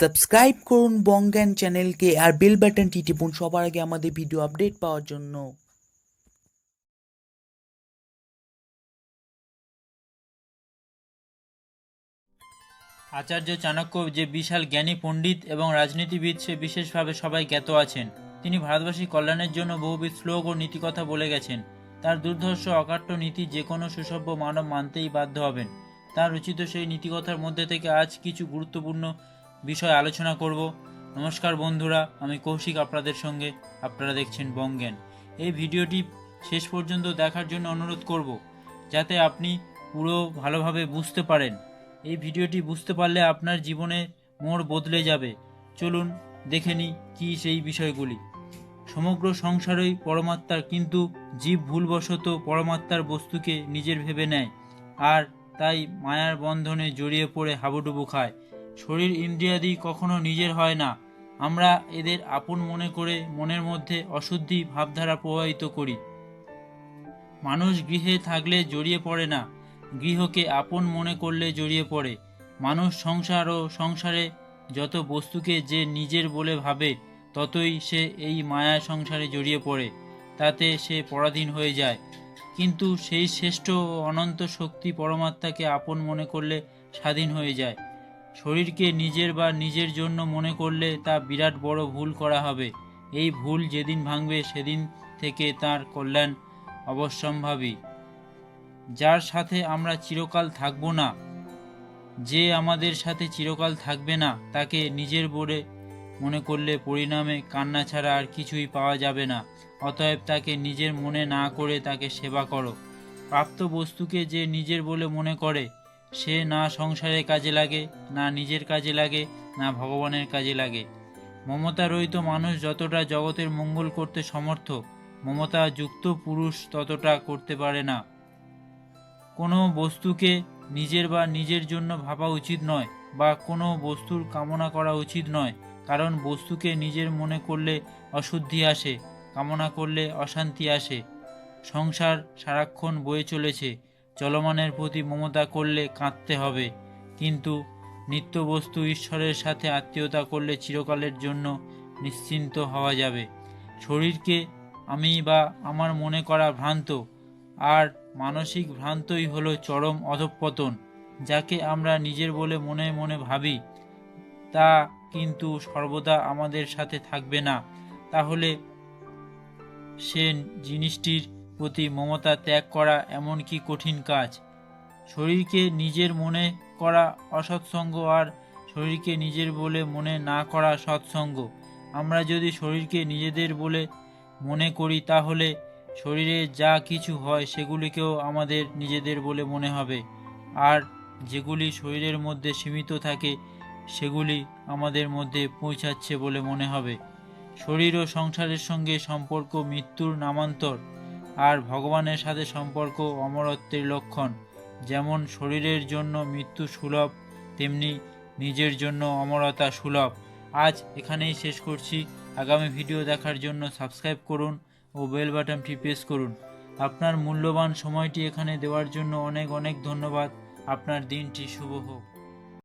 Subscribe করুন বঙ্গান চ্যানেলকে আর bell বাটনটি টিপুন সবার আগে আমাদের ভিডিও আপডেট পাওয়ার জন্য। আচার্য চাণক্য যে বিশাল জ্ঞানী পণ্ডিত এবং রাজনীতিবিদ, সে বিশেষভাবে সবাই জ্ঞাত আছেন। তিনি ভারতবাসীর কল্যাণের জন্য বহুবিধ শ্লোক ও নীতিকথা বলে গেছেন। তার দুর্ধর্ষ অকাট্য নীতি যে কোনো সুসভ্য মানব মানতেই বাধ্য হবেন। তার রচিত সেই নীতিকথার মধ্যে থেকে আজ কিছু গুরুত্বপূর্ণ বিষয় আলোচনা করব। নমস্কার বন্ধুরা, আমি কৌশিক আপনাদের সঙ্গে। আপনারা দেখছেন বঙ্গেন। এই ভিডিওটি শেষ পর্যন্ত দেখার জন্য অনুরোধ করব, যাতে আপনি পুরো ভালোভাবে বুঝতে পারেন। এই ভিডিওটি বুঝতে পারলে আপনার জীবনে মোড় বদলে যাবে। চলুন দেখে নিই কী সেই বিষয়গুলি। সমগ্র সংসারই পরমাত্মার, কিন্তু জীব ভুলবশত পরমাত্মার বস্তুকে নিজের ভেবে নেয়। আর তাই মায়ার বন্ধনে জড়িয়ে পড়ে হাবুডুবু খায়। শরীর ইন্দ্রিয়াদি কখনো নিজের হয় না। আমরা এদের আপন মনে করে মনের মধ্যে অশুদ্ধি ভাবধারা প্রবাহিত করি। মানুষ গৃহে থাকলে জড়িয়ে পড়ে না, গৃহকে আপন মনে করলে জড়িয়ে পড়ে। মানুষ সংসার ও সংসারে যত বস্তুকে যে নিজের বলে ভাবে, ততই সে এই মায়া সংসারে জড়িয়ে পড়ে, তাতে সে পরাধীন হয়ে যায়। কিন্তু সেই শ্রেষ্ঠ ও অনন্ত শক্তি পরমাত্মাকে আপন মনে করলে স্বাধীন হয়ে যায়। শরীরকে নিজের বা নিজের জন্য মনে করলে তা বিরাট বড় ভুল করা হবে। এই ভুল যেদিন ভাঙবে, সেদিন থেকে তার কল্যাণ অবশ্যম্ভাবী। যার সাথে আমরা চিরকাল থাকব না, যে আমাদের সাথে চিরকাল থাকবে না, তাকে নিজের বলে মনে করলে পরিণামে কান্না ছাড়া আর কিছুই পাওয়া যাবে না। অতএব তাকে নিজের মনে না করে তাকে সেবা করো। প্রাপ্ত বস্তুকে যে নিজের বলে মনে করে সে না সংসারের কাজে লাগে, না নিজের কাজে লাগে, না ভগবানের কাজে লাগে। মমতা রহিত মানুষ যতটা জগতের মঙ্গল করতে সমর্থ, মমতা যুক্ত পুরুষ ততটা করতে পারে না। কোনো বস্তুকে নিজের বা নিজের জন্য ভাবা উচিত নয় বা কোনো বস্তুর কামনা করা উচিত নয়, কারণ বস্তুকে নিজের মনে করলে অশুদ্ধি আসে, কামনা করলে অশান্তি আসে। সংসার সারাক্ষণ বয়ে চলেছে চলমানের প্রতি মমতা করলে কাঁদতে হবে। কিন্তু নিত্য বস্তু ঈশ্বরের সাথে আত্মীয়তা করলে চিরকালের জন্য নিশ্চিন্ত হওয়া যাবে। শরীরকে আমি বা আমার মনে করা ভ্রান্ত আর মানসিক ভ্রান্তই হলো চরম অধঃপতন, যাকে আমরা নিজের বলে মনে মনে ভাবি। তা কিন্তু সর্বদা আমাদের সাথে থাকবে না। তাহলে সে জিনিসটির প্রতি মমতা ত্যাগ করা এমন কি কঠিন কাজ। শরীরকে নিজের মনে করা অসৎসঙ্গ আর শরীরকে নিজের বলে মনে না করা সৎসঙ্গ। আমরা যদি শরীরকে নিজেদের বলে মনে করি, তাহলে শরীরে যা কিছু হয় সেগুলিকেও আমাদের নিজেদের বলে মনে হবে। আর যেগুলি শরীরের মধ্যে সীমিত থাকে, সেগুলি আমাদের মধ্যে পৌঁছাচ্ছে বলে মনে হবে। শরীর ও সংসারের সঙ্গে সম্পর্ক, মৃত্যুর নামান্তর আর ভগবানের সাথে সম্পর্ক অমরত্বের লক্ষণ। যেমন শরীরের জন্য মৃত্যু সুলভ, তেমনি নিজের জন্য অমরতা সুলভ। আজ এখানেই শেষ করছি। আগামী ভিডিও দেখার জন্য সাবস্ক্রাইব করুন ও বেল বাটনটি প্রেস করুন। আপনার মূল্যবান সময়টি এখানে দেওয়ার জন্য অনেক অনেক ধন্যবাদ। আপনার দিনটি শুভ হোক।